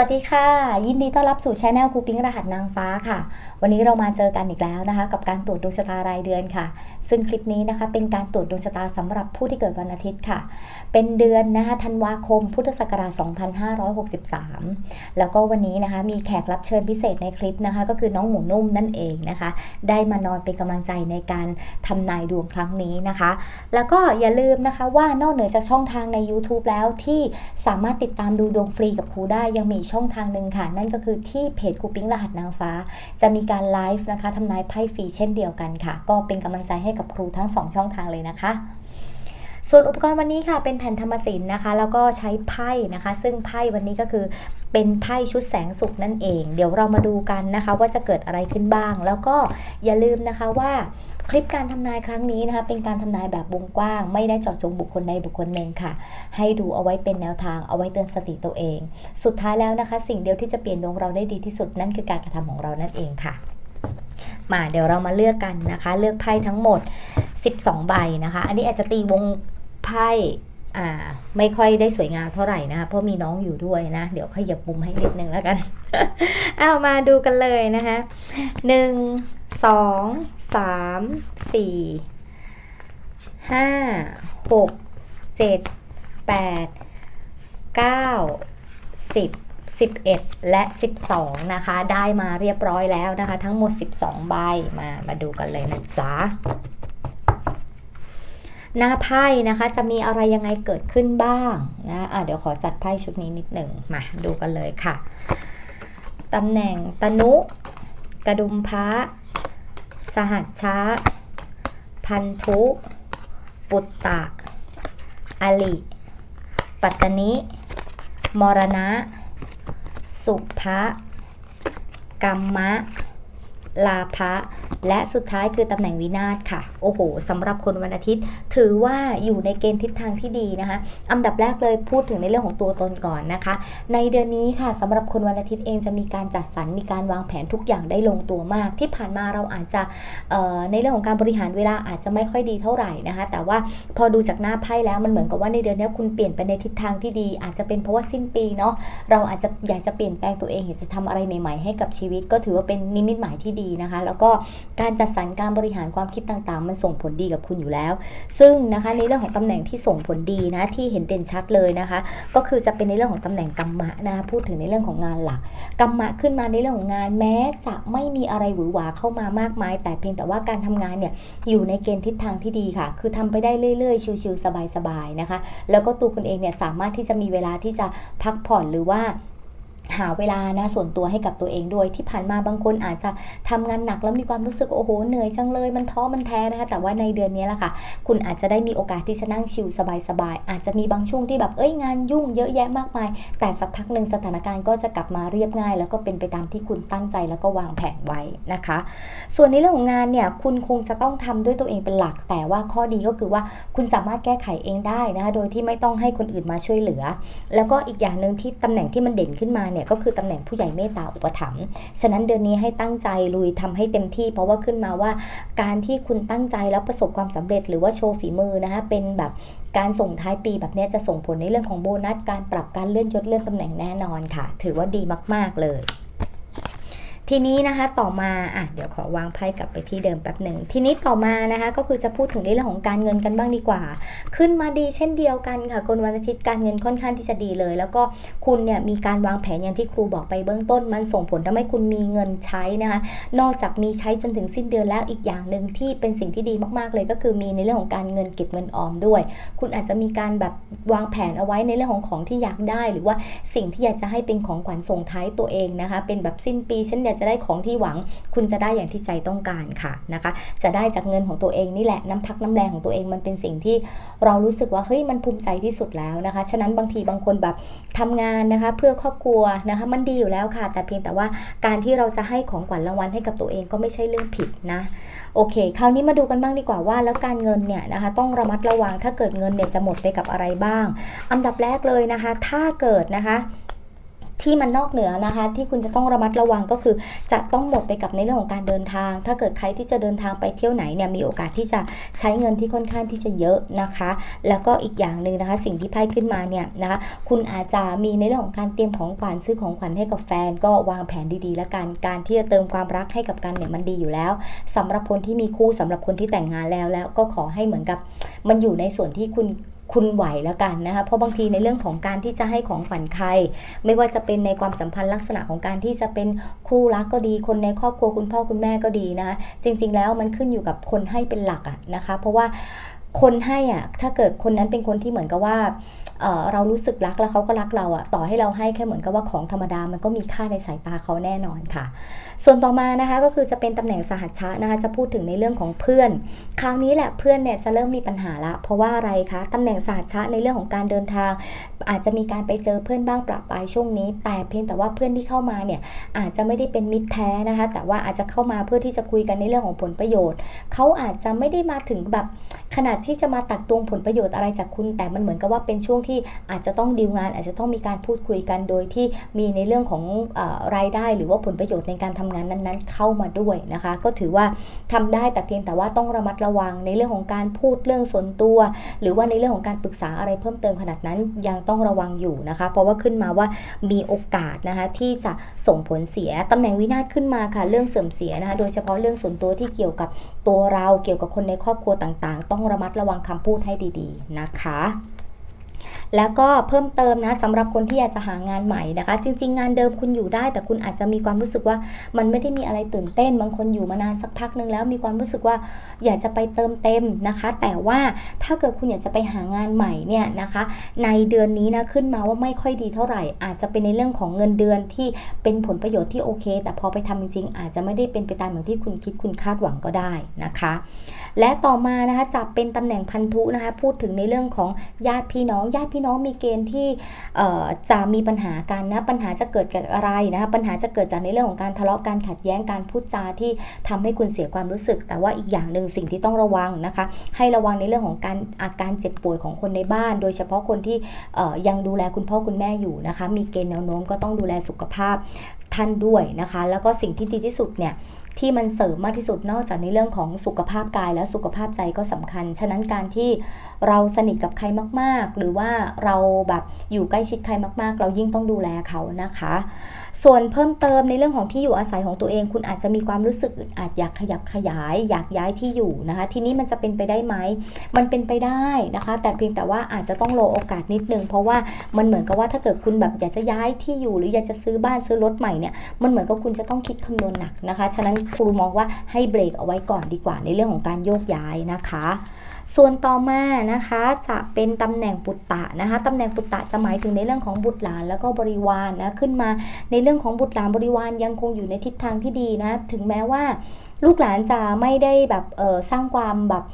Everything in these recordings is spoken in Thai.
วัสดีค่ะ ยินดีต้อนรับสู่ช anel ครูปิ้งรหัสนางฟ้าค่ะ วันนี้เรามาเจอกันอีกแล้วนะคะ กับการตรวจดวงชะตารายเดือนค่ะ ซึ่งคลิปนี้นะคะเป็นการตรวจดวงชะตาสำหรับผู้ที่เกิดวันอาทิตย์ค่ะ เป็นเดือนนะคะธันวาคม พุทธศักราช 2563 แล้วก็วันนี้นะคะมีแขกรับเชิญพิเศษในคลิปนะคะ ก็คือน้องหมูนุ่มนั่นเองนะคะ ได้มานอนเป็นกำลังใจในการทำนายดวงครั้งนี้นะคะ แล้วก็อย่าลืมนะคะว่านอกเหนือจากช่องทางใน YouTube แล้วที่สามารถติดตามดูดวงฟรีกับครูได้ยังมีช่องทางหนึ่งค่ะ นั่นก็คือที่เพจคูปิ้งรหัสนางฟ้า จะมีการไลฟ์นะคะทำนายไพ่ฟรีเช่นเดียวกันค่ะ ก็เป็นกำลังใจให้กับครูทั้ง 2 ช่องทางเลยนะคะส่วนอุปกรณ์วันนี้ค่ะเป็นแผ่นธรรมศิลป์นะคะ แล้วก็ใช้ไพ่นะคะ ซึ่งไพ่วันนี้ก็คือเป็นไพ่ชุดแสงสุขนั่นเอง เดี๋ยวเรามาดูกันนะคะ ว่าจะเกิดอะไรขึ้นบ้าง แล้วก็อย่าลืมนะคะว่า คลิปการทำนายครั้งนี้นะคะเป็นการทำนายแบบวงกว้าง ไม่ได้เจาะจงบุคคลใดบุคคลหนึ่งค่ะ ให้ดูเอาไว้เป็นแนวทางเอาไว้เตือนสติตัวเอง สุดท้ายแล้วนะคะ สิ่งเดียวที่จะเปลี่ยนดวงเราได้ดีที่สุดนั่นคือการกระทำของเรานั่นเองค่ะ มาเดี๋ยวเรามาเลือกกันนะคะ เลือกไพ่ทั้งหมด 12 ใบนะคะ อันนี้อาจจะตีวงไพ่ไม่ค่อยได้สวยงามเท่าไหร่นะคะเพราะมีน้องอยู่ด้วยนะ เดี๋ยวขยับมุมให้นิดนึงแล้วกัน เอามาดูกันเลยนะคะหนึ่ง สองสามสี่ห้าหกเจ็ดแปดเก้าสิบสิบเอ็ดและสิบสองนะคะ ได้มาเรียบร้อยแล้วนะคะ ทั้งหมด12ใบมามาดูกันเลยนะจ๊ะหน้าไพ่นะคะจะมีอะไรยังไงเกิดขึ้นบ้างนะะเดี๋ยวขอจัดไพ่ชุดนี้นิดหนึ่งมาดูกันเลยค่ะตำแหน่งตนุ กระดุมพระ สหัชชะ พันธุ ปุตตะ อลิ ปัตตนิ มรณะ สุภะกรรมะ ลาภะและสุดท้ายคือตำแหน่งวินาศค่ะ โอ้โหสำหรับคนวันอาทิตย์ ถือว่าอยู่ในเกณฑ์ทิศทางที่ดีนะคะ อันดับแรกเลยพูดถึงในเรื่องของตัวตนก่อนนะคะ ในเดือนนี้ค่ะสำหรับคนวันอาทิตย์เองจะมีการจัดสรรมีการวางแผนทุกอย่างได้ลงตัวมาก ที่ผ่านมาเราอาจจะในเรื่องของการบริหารเวลาอาจจะไม่ค่อยดีเท่าไหร่นะคะ แต่ว่าพอดูจากหน้าไพ่แล้วมันเหมือนกับว่าในเดือนนี้คุณเปลี่ยนไปในทิศทางที่ดี อาจจะเป็นเพราะว่าสิ้นปีเนาะเราอาจจะอยากจะเปลี่ยนแปลงตัวเองอยากจะทำอะไรใหม่ ๆ ให้กับชีวิต ก็ถือว่าเป็นนิมิตหมายที่ดีนะคะ แล้วก็การจัดสรรการบริหารความคิดต่างๆ มันส่งผลดีกับคุณอยู่แล้ว ซึ่งนะคะในเรื่องของตำแหน่งที่ส่งผลดีนะที่เห็นเด่นชัดเลยนะคะ ก็คือจะเป็นในเรื่องของตำแหน่งกรรมะนะคะพูดถึงในเรื่องของงานหลักกรรมะขึ้นมาในเรื่องของงานแม้จะไม่มีอะไรหวือหวาเข้ามามากมาย แต่เพียงแต่ว่าการทำงานเนี่ยอยู่ในเกณฑ์ทิศทางที่ดีค่ะ คือทำไปได้เรื่อยๆ ชิวๆสบายๆนะคะ แล้วก็ตัวคุณเองเนี่ยสามารถที่จะมีเวลาที่จะพักผ่อนหรือว่า หาเวลานะส่วนตัวให้กับตัวเองด้วย ที่ผ่านมาบางคนอาจจะทำงานหนักแล้วมีความรู้สึกโอ้โหเหนื่อยจังเลยมันท้อมันแท้นะคะแต่ว่าในเดือนนี้แหละค่ะ คุณอาจจะได้มีโอกาสที่จะนั่งชิลสบายๆอาจจะมีบางช่วงที่แบบเอ้ยงานยุ่งเยอะแยะมากมาย แต่สักพักหนึ่งสถานการณ์ก็จะกลับมาเรียบง่าย แล้วก็เป็นไปตามที่คุณตั้งใจแล้วก็วางแผนไว้นะคะ ส่วนในเรื่องของงานเนี่ยคุณคงจะต้องทำด้วยตัวเองเป็นหลัก แต่ว่าข้อดีก็คือว่าคุณสามารถแก้ไขเองได้นะคะโดยที่ไม่ต้องให้คนอื่นมาช่วยเหลือ แล้วก็อีกอย่างหนึ่งที่ตำแหน่งที่มันเด่นขึ้นมาเนี่ยก็คือตำแหน่งผู้ใหญ่เมตตาอุปถัมภ์ฉะนั้นเดือนนี้ให้ตั้งใจลุยทำให้เต็มที่ เพราะว่าขึ้นมาว่า การที่คุณตั้งใจแล้วประสบความสำเร็จหรือว่าโชว์ฝีมือนะคะเป็นแบบการส่งท้ายปีแบบนี้จะส่งผลในเรื่องของโบนัสการปรับการเลื่อนยศเลื่อนตำแหน่งแน่นอนค่ะ ถือว่าดีมาก ๆ เลย ทีนี้นะคะต่อมาอะเดี๋ยวขอวางไพ่กลับไปที่เดิมแป๊บหนึ่งทีนี้ต่อมานะคะก็คือจะพูดถึงในเรื่องของการเงินกันบ้างดีกว่า ขึ้นมาดีเช่นเดียวกันค่ะคนวันอาทิตย์การเงินค่อนข้างที่จะดีเลย แล้วก็คุณเนี่ยมีการวางแผนอย่างที่ครูบอกไปเบื้องต้น มันส่งผลทำให้คุณมีเงินใช้นะคะนอกจากมีใช้จนถึงสิ้นเดือนแล้วอีกอย่างหนึ่งที่เป็นสิ่งที่ดีมากๆเลย ก็คือมีในเรื่องของการเงินเก็บเงินออมด้วย คุณอาจจะมีการแบบวางแผนเอาไว้ในเรื่องของของที่อยากได้ หรือว่าสิ่งที่อยากจะให้เป็นของขวัญส่งท้ายตัวเองนะคะเป็นแบบสิ้นปีฉันอยากจะได้ของที่หวัง คุณจะได้อย่างที่ใจต้องการค่ะนะคะ จะได้จากเงินของตัวเองนี่แหละน้ำพักน้ำแรงของตัวเองมันเป็นสิ่งที่เรารู้สึกว่าเฮ้ยมันภูมิใจที่สุดแล้วนะคะ ฉะนั้นบางทีบางคนแบบทำงานนะคะเพื่อครอบครัวนะคะมันดีอยู่แล้วค่ะ แต่เพียงแต่ว่าการที่เราจะให้ของขวัญรางวัลให้กับตัวเองก็ไม่ใช่เรื่องผิดนะโอเค คราวนี้มาดูกันบ้างดีกว่าว่า แล้วการเงินเนี่ยนะคะต้องระมัดระวังถ้าเกิดเงินเนี่ยจะหมดไปกับอะไรบ้าง อันดับแรกเลยนะคะ ถ้าเกิดนะคะ ที่มันนอกเหนือนะคะ ที่คุณจะต้องระมัดระวังก็คือ จะต้องหมดไปกับในเรื่องของการเดินทาง ถ้าเกิดใครที่จะเดินทางไปเที่ยวไหนเนี่ยมีโอกาสที่จะใช้เงินที่ค่อนข้างที่จะเยอะนะคะ แล้วก็อีกอย่างหนึ่งนะคะ สิ่งที่ไพ่ขึ้นมาเนี่ยนะคะคุณอาจจะมีในเรื่องของการเตรียมของขวัญซื้อของขวัญให้กับแฟน ก็วางแผนดีๆ แล้วกันการที่จะเติมความรักให้กับกันเนี่ยมันดีอยู่แล้วสำหรับคนที่มีคู่สำหรับคนที่แต่งงานแล้วแล้วก็ขอให้เหมือนกับมันอยู่ในส่วนที่คุณ คุณไหวแล้วกันนะคะเพราะบางทีในเรื่องของการที่จะให้ของฝันใคร ไม่ว่าจะเป็นในความสัมพันธ์ลักษณะของการที่จะเป็นคู่รักก็ดี คนในครอบครัวคุณพ่อคุณแม่ก็ดีนะคะจริง ๆ แล้วมันขึ้นอยู่กับคนให้เป็นหลักอะนะคะ เพราะว่าคนให้อะถ้าเกิดคนนั้นเป็นคนที่เหมือนกับว่า เรารู้สึกรักแล้วเขาก็รักเราอะต่อให้เราให้แค่เหมือนกับว่าของธรรมดามันก็มีค่าในสายตาเขาแน่นอนค่ะ ส่วนต่อมานะคะก็คือจะเป็นตำแหน่งสหัชชะนะคะจะพูดถึงในเรื่องของเพื่อน คราวนี้แหละเพื่อนเนี่ยจะเริ่มมีปัญหาละ เพราะว่าอะไรคะตำแหน่งสหัชชะในเรื่องของการเดินทาง อาจจะมีการไปเจอเพื่อนบ้างปรับปลายช่วงนี้ แต่เพียงแต่ว่าเพื่อนที่เข้ามาเนี่ยอาจจะไม่ได้เป็นมิตรแท้นะคะ แต่ว่าอาจจะเข้ามาเพื่อที่จะคุยกันในเรื่องของผลประโยชน์เขาอาจจะไม่ได้มาถึงแบบขนาดที่จะมาตักตวงผลประโยชน์อะไรจากคุณ แต่มันเหมือนกับว่าเป็นช่วงที่อาจจะต้องดีลงาน อาจจะต้องมีการพูดคุยกันโดยที่มีในเรื่องของอรายได้หรือว่าผลประโยชน์ในการทำงานนั้นๆ เข้ามาด้วยนะคะ ก็ถือว่าทำได้แต่เพียงแต่ว่าต้องระมัดระวังในเรื่องของการพูดเรื่องส่วนตัว หรือว่าในเรื่องของการปรึกษาอะไรเพิ่มเติมขนาดนั้นยังต้องระวังอยู่นะคะ เพราะว่าขึ้นมาว่ามีโอกาสนะคะที่จะส่งผลเสียตำแหน่งวินาศขึ้นมาค่ะเรื่องเสื่อมเสียนะคะโดยเฉพาะเรื่องส่วนตัวที่เกี่ยวกับตัวเราเกี่ยวกับคนในครอบครัวต่างๆ ต้องระมัดระวังคำพูดให้ดีๆนะคะ แล้วก็เพิ่มเติมนะสำหรับคนที่อยากจะหางานใหม่นะคะ จริง ๆ งานเดิมคุณอยู่ได้ แต่คุณอาจจะมีความรู้สึกว่ามันไม่ได้มีอะไรตื่นเต้น บางคนอยู่มานานสักพักนึงแล้วมีความรู้สึกว่าอยากจะไปเติมเต็มนะคะ แต่ว่าถ้าเกิดคุณอยากจะไปหางานใหม่เนี่ยนะคะ ในเดือนนี้นะขึ้นมาว่าไม่ค่อยดีเท่าไหร่ อาจจะเป็นในเรื่องของเงินเดือนที่เป็นผลประโยชน์ที่โอเค แต่พอไปทำจริงๆอาจจะไม่ได้เป็นไปตามอย่างที่คุณคิดคุณคาดหวังก็ได้นะคะ และต่อมานะคะจะเป็นตำแหน่งพันธุนะคะพูดถึงในเรื่องของญาติพี่น้อง ญาติพี่น้องมีเกณฑ์ที่จะมีปัญหากันนะปัญหาจะเกิดจากอะไรนะคะปัญหาจะเกิดจากในเรื่องของการทะเลาะการขัดแย้งการพูดจาที่ทำให้คุณเสียความรู้สึก แต่ว่าอีกอย่างหนึ่งสิ่งที่ต้องระวังนะคะ ให้ระวังในเรื่องของการอาการเจ็บป่วยของคนในบ้าน โดยเฉพาะคนที่ยังดูแลคุณพ่อคุณแม่อยู่นะคะ มีเกณฑ์แนวโน้มก็ต้องดูแลสุขภาพท่านด้วยนะคะ แล้วก็สิ่งที่ดีที่สุดเนี่ย ที่มันเสริมมากที่สุดนอกจากในเรื่องของสุขภาพกายและสุขภาพใจก็สำคัญ ฉะนั้นการที่เราสนิทกับใครมาก ๆ หรือว่าเราแบบอยู่ใกล้ชิดใครมาก ๆ เรายิ่งต้องดูแลเขานะคะ ส่วนเพิ่มเติมในเรื่องของที่อยู่อาศัยของตัวเอง คุณอาจจะมีความรู้สึกอาจอยากขยับขยาย อยากย้ายที่อยู่นะคะ ทีนี้มันจะเป็นไปได้ไหมมันเป็นไปได้นะคะ แต่เพียงแต่ว่าอาจจะต้องรอโอกาสนิดนึงเพราะว่ามันเหมือนกับว่าถ้าเกิดคุณแบบอยากจะย้ายที่อยู่ หรืออยากจะซื้อบ้านซื้อรถใหม่เนี่ยมันเหมือนกับคุณจะต้องคิดคำนวณหนักนะคะ ฉะนั้นครูมองว่าให้เบรกเอาไว้ก่อนดีกว่าในเรื่องของการโยกย้ายนะคะ ส่วนต่อมานะคะจะเป็นตำแหน่งปุตตะนะคะตำแหน่งปุตตะจะหมายถึงในเรื่องของบุตรหลานแล้วก็บริวารนนะขึ้นมาในเรื่องของบุตรหลานบริวารยังคงอยู่ในทิศทางที่ดีนะถึงแม้ว่าลูกหลานจะไม่ได้แบบสร้างความแบบ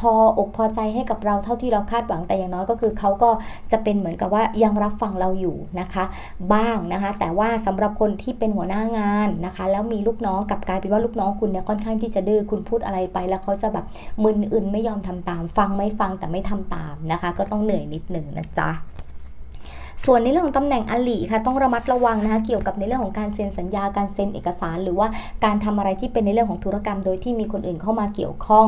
พออกพอใจให้กับเราเท่าที่เราคาดหวังแต่อย่างน้อยก็คือเขาก็จะเป็นเหมือนกับว่ายังรับฟังเราอยู่นะคะ บ้างนะคะ แต่ว่าสำหรับคนที่เป็นหัวหน้างานนะคะ แล้วมีลูกน้องกับกลายเป็นว่าลูกน้องคุณเนี่ยค่อนข้างที่จะดื้อคุณพูดอะไรไป แล้วเขาจะแบบมึนอื่นไม่ยอมทำตาม ฟังไม่ฟังแต่ไม่ทำตามนะคะ ก็ต้องเหนื่อยนิดหนึ่งนะจ๊ะ ส่วนในเรื่องของตำแหน่งอลีค่ะต้องระมัดระวังนะคะเกี่ยวกับในเรื่องของการเซ็นสัญญาการเซ็นเอกสาร หรือว่าการทำอะไรที่เป็นในเรื่องของธุรกรรม โดยที่มีคนอื่นเข้ามาเกี่ยวข้อง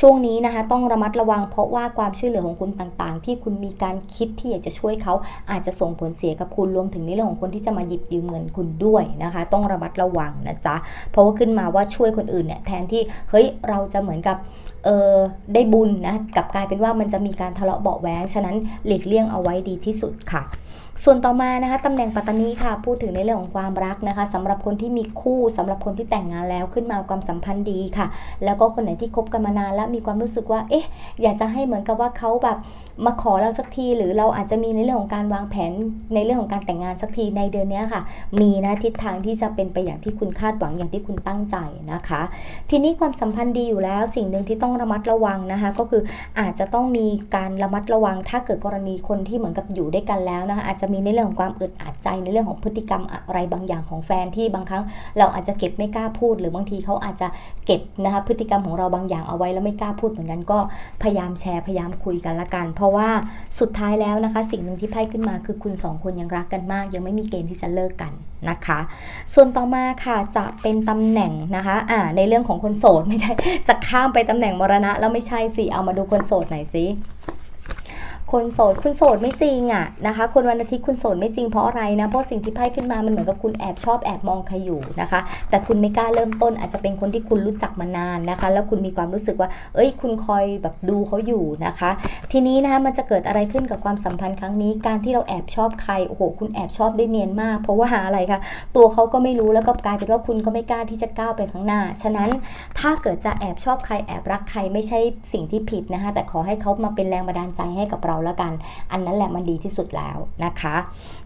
ช่วงนี้นะคะต้องระมัดระวัง เพราะว่าความช่วยเหลือของคุณต่างๆ ที่คุณมีการคิดที่อยากจะช่วยเขาอาจจะส่งผลเสียกับคุณรวมถึงในเรื่องของคนที่จะมาหยิบยืมเงินคุณด้วยนะคะ ต้องระมัดระวังนะจ๊ะเพราะว่าขึ้นมาว่าช่วยคนอื่นเนี่ยแทนที่เฮ้ยเราจะเหมือนกับเออได้บุญนะกับกลายเป็นว่ามันจะมีการทะเลาะเบาแหวงฉะนั้นหลีกเลี่ยงเอาไว้ดีที่สุดค่ะ ส่วนต่อมานะคะตำแหน่งปัตตานีค่ะ พูดถึงในเรื่องของความรักนะคะสำหรับคนที่มีคู่สำหรับคนที่แต่งงานแล้วขึ้นมาความสัมพันธ์ดีค่ะ แล้วก็คนไหนที่คบกันมานานแล้วมีความรู้สึกว่าเอ๊ะอยากจะให้เหมือนกับว่าเขาแบบมาขอเราสักที หรือเราอาจจะมีในเรื่องของการวางแผนในเรื่องของการแต่งงานสักทีในเดือนนี้ค่ะ มีนะทิศทางที่จะเป็นไปอย่างที่คุณคาดหวังอย่างที่คุณตั้งใจนะคะ ทีนี้ความสัมพันธ์ดีอยู่แล้ว สิ่งหนึ่งที่ต้องระมัดระวังนะคะ ก็คืออาจจะต้องมีการระมัดระวังถ้าเกิดกรณีคนที่เหมือนกับอยู่ด้วยกันแล้วนะคะอาจจะจะมีในเรื่องของความอึดอัดใจในเรื่องของพฤติกรรมอะไรบางอย่างของแฟนที่บางครั้งเราอาจจะเก็บไม่กล้าพูด หรือบางทีเขาอาจจะเก็บนะคะพฤติกรรมของเราบางอย่างเอาไว้แล้วไม่กล้าพูดเหมือนกันก็พยายามแชร์พยายามคุยกันละกัน เพราะว่าสุดท้ายแล้วนะคะ สิ่งหนึ่งที่ไพ่ขึ้นมาคือคุณสองคนยังรักกันมาก ยังไม่มีเกณฑ์ที่จะเลิกกันนะคะ ส่วนต่อมาค่ะจะเป็นตำแหน่งนะคะอ่าในเรื่องของคนโสดไม่ใช่จะข้ามไปตำแหน่งมรณะแล้วไม่ใช่สิเอามาดูคนโสดหน่อยสิ คนโสด คุณโสดไม่จริงอะนะคะ คนวันอาทิตย์คุณโสดไม่จริงเพราะอะไรนะ เพราะสิ่งที่ไพ่ขึ้นมามันเหมือนกับคุณแอบชอบแอบมองใครอยู่นะคะ แต่คุณไม่กล้าเริ่มต้นอาจจะเป็นคนที่คุณรู้จักมานานนะคะ แล้วคุณมีความรู้สึกว่า เอ้ย คุณคอยแบบดูเขาอยู่นะคะ ทีนี้นะคะมันจะเกิดอะไรขึ้นกับความสัมพันธ์ครั้งนี้ การที่เราแอบชอบใคร โอ้โห คุณแอบชอบได้เนียนมาก เพราะว่าอะไรคะ ตัวเขาก็ไม่รู้แล้วก็กลายเป็นว่าคุณก็ไม่กล้าที่จะก้าวไปข้างหน้า ฉะนั้นถ้าเกิดจะแอบชอบใครแอบรักใครไม่ใช่สิ่งที่ผิดนะคะ แต่ขอให้เขามาเป็นแรงบันดาลใจให้กับเราแล้วกัน อันนั้นแหละมันดีที่สุดแล้วนะคะ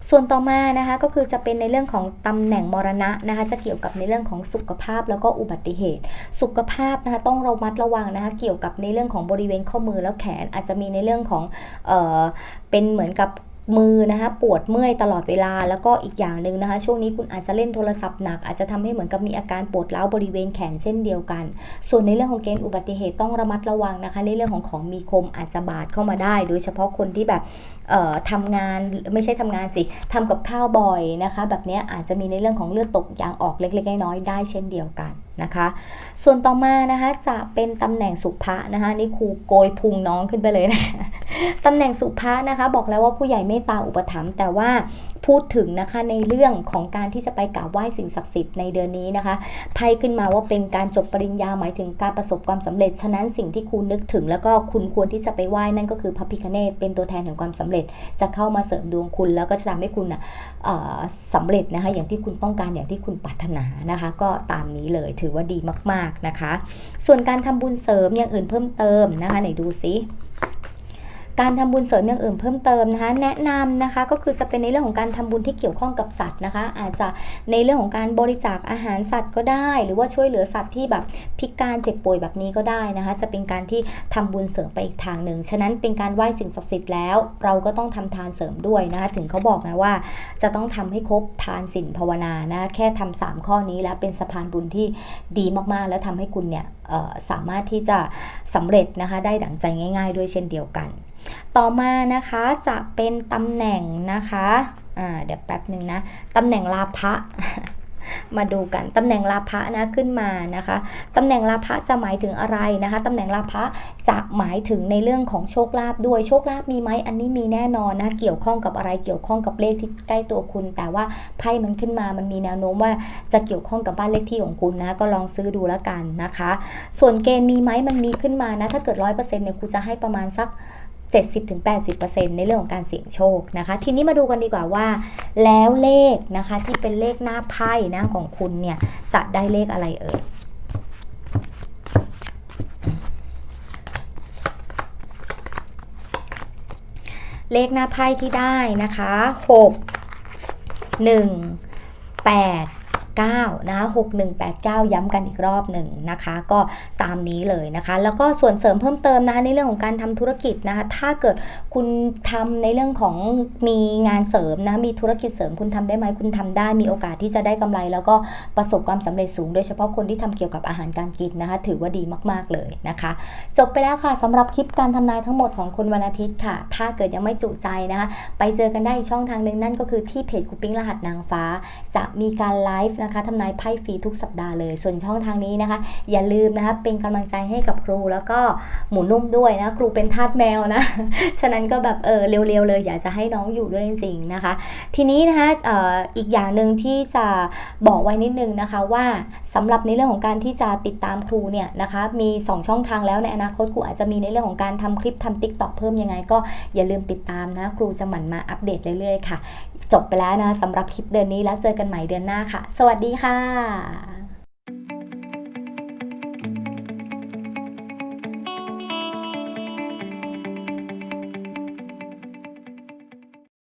ส่วนต่อมานะคะก็คือจะเป็นในเรื่องของตำแหน่งมรณะนะคะ จะเกี่ยวกับในเรื่องของสุขภาพแล้วก็อุบัติเหตุ สุขภาพนะคะต้องระมัดระวังนะคะเกี่ยวกับในเรื่องของบริเวณข้อมือแล้วแขนอาจจะมีในเรื่องของเออเป็นเหมือนกับ มือนะคะปวดเมื่อยตลอดเวลาแล้วก็อีกอย่างหนึ่งนะคะ ช่วงนี้คุณอาจจะเล่นโทรศัพท์หนัก อาจจะทำให้เหมือนกับมีอาการปวดร้าวบริเวณแขนเช่นเดียวกัน ส่วนในเรื่องของเกณฑ์อุบัติเหตุต้องระมัดระวังนะคะ ในเรื่องของของมีคมอาจจะบาดเข้ามาได้ โดยเฉพาะคนที่แบบเอ่อทำงานไม่ใช่ทำงานสิทำกับข้าวบ่อยนะคะ แบบนี้อาจจะมีในเรื่องของเลือดตกยางออกเล็กๆน้อยๆได้เช่นเดียวกัน นะคะ ส่วนต่อมานะคะจะเป็นตำแหน่งสุภะนะคะนี่ครูโกยพุงน้องขึ้นไปเลยนะคะตำแหน่งสุภานะคะ บอกแล้วว่าผู้ใหญ่เมตตาอุปถัมภ์แต่ว่า พูดถึงนะคะในเรื่องของการที่จะไปกราบไหว้สิ่งศักดิ์สิทธิ์ในเดือนนี้นะคะไพ่ขึ้นมาว่าเป็นการจบปริญญาหมายถึงการประสบความสำเร็จ ฉะนั้นสิ่งที่คุณนึกถึง แล้วก็คุณควรที่จะไปไหว้นั่นก็คือพระพิฆเนศเป็นตัวแทนแห่งความสำเร็จ จะเข้ามาเสริมดวงคุณ แล้วก็จะทำให้คุณนะสำเร็จนะคะอย่างที่คุณต้องการอย่างที่คุณปรารถนานะคะ ก็ตามนี้เลยถือว่าดีมาก ๆนะคะ ส่วนการทำบุญเสริมอย่างอื่นเพิ่มเติมนะคะไหนดูซิ การทำบุญเสริมอย่างอื่นเพิ่มเติมนะคะ แนะนำนะคะก็คือจะเป็นในเรื่องของการทำบุญที่เกี่ยวข้องกับสัตว์นะคะ อาจจะในเรื่องของการบริจาคอาหารสัตว์ก็ได้ หรือว่าช่วยเหลือสัตว์ที่แบบพิการเจ็บป่วยแบบนี้ก็ได้นะคะ จะเป็นการที่ทำบุญเสริมไปอีกทางหนึ่งฉะนั้นเป็นการไหว้สิ่งศักดิ์สิทธิ์แล้ว เราก็ต้องทำทานเสริมด้วยนะคะถึงเขาบอกนะว่า จะต้องทำให้ครบทานศีลภาวนานะแค่ทำสามข้อนี้แล้วเป็นสะพานบุญที่ดีมากๆ แล้วทำให้คุณเนี่ย สามารถที่จะสำเร็จนะคะได้ดั่งใจง่ายๆ ด้วยเช่นเดียวกัน ต่อมานะคะจะเป็นตำแหน่งนะคะเดี๋ยวแป๊บหนึ่งนะตำแหน่งลาภะ มาดูกันตำแหน่งลาภะนะขึ้นมานะคะตำแหน่งลาภะจะหมายถึงอะไรนะคะตำแหน่งลาภะจะหมายถึงในเรื่องของโชคลาภด้วยโชคลาภมีไหมอันนี้มีแน่นอนนะเกี่ยวข้องกับอะไรเกี่ยวข้องกับเลขที่ใกล้ตัวคุณ แต่ว่าไพ่มันขึ้นมามันมีแนวโน้มว่าจะเกี่ยวข้องกับบ้านเลขที่ของคุณนะก็ลองซื้อดูแล้วกันนะคะ ส่วนเกณฑ์มีไหมมันมีขึ้นมานะถ้าเกิดร้อยเปอร์เซ็นต์เนี่ยครูจะให้ประมาณสัก 70-80%ในเรื่องของการเสี่ยงโชคนะคะ ทีนี้มาดูกันดีกว่าว่า แล้วเลขนะคะที่เป็นเลขหน้าไพ่นะของคุณเนี่ยจะได้เลขอะไรเอ่ยเลขหน้าไพ่ที่ได้นะคะ 6 1 8 9 นะคะ9 ย้ำกันอีกรอบหนึ่งนะคะ ก็ตามนี้เลยนะคะ แล้วก็ส่วนเสริมเพิ่มเติมนะคะในเรื่องของการทำธุรกิจนะคะถ้าเกิดคุณทำในเรื่องของมีงานเสริมนะมีธุรกิจเสริมคุณทำได้ไหมคุณทำได้มีโอกาสที่จะได้กำไร แล้วก็ประสบความสำเร็จสูง โดยเฉพาะคนที่ทำเกี่ยวกับอาหารการกินนะคะ ถือว่าดีมาก ๆเลยนะคะ จบไปแล้วค่ะสำหรับคลิปการทำนายทั้งหมดของคนวันอาทิตย์ค่ะ ถ้าเกิดยังไม่จุใจนะคะ ไปเจอกันได้อีกช่องทางหนึ่งนั่นก็คือที่เพจคูปิ้งรหัสนางฟ้า จะมีการไลฟ์นะคะทำนายไพ่ฟรีทุกสัปดาห์เลย ส่วนช่องทางนี้นะคะ อย่าลืมนะคะเป็นกำลังใจให้กับครูแล้วก็หมูนุ่มด้วยนะครูเป็นทาสแมวนะฉะนั้นก็แบบเออเร็วๆเลยอยากจะให้น้องอยู่ด้วยจริงๆนะคะ ทีนี้นะคะอออีกอย่างหนึ่งที่จะบอกไว้นิดนึงนะคะว่าสำหรับในเรื่องของการที่จะติดตามครูเนี่ยนะคะมี 2 ช่องทางแล้วในอนาคตครูอาจจะมีในเรื่องของการทำคลิปทำติ๊กต็อกเพิ่มยังไง ก็อย่าลืมติดตามนะครูจะหมั่นมาอัปเดตเรื่อยๆค่ะ จบไปแล้วนะสำหรับคลิปเดือนนี้แล้วเจอกันใหม่เดือนหน้าค่ะ สวัสดีค่ะ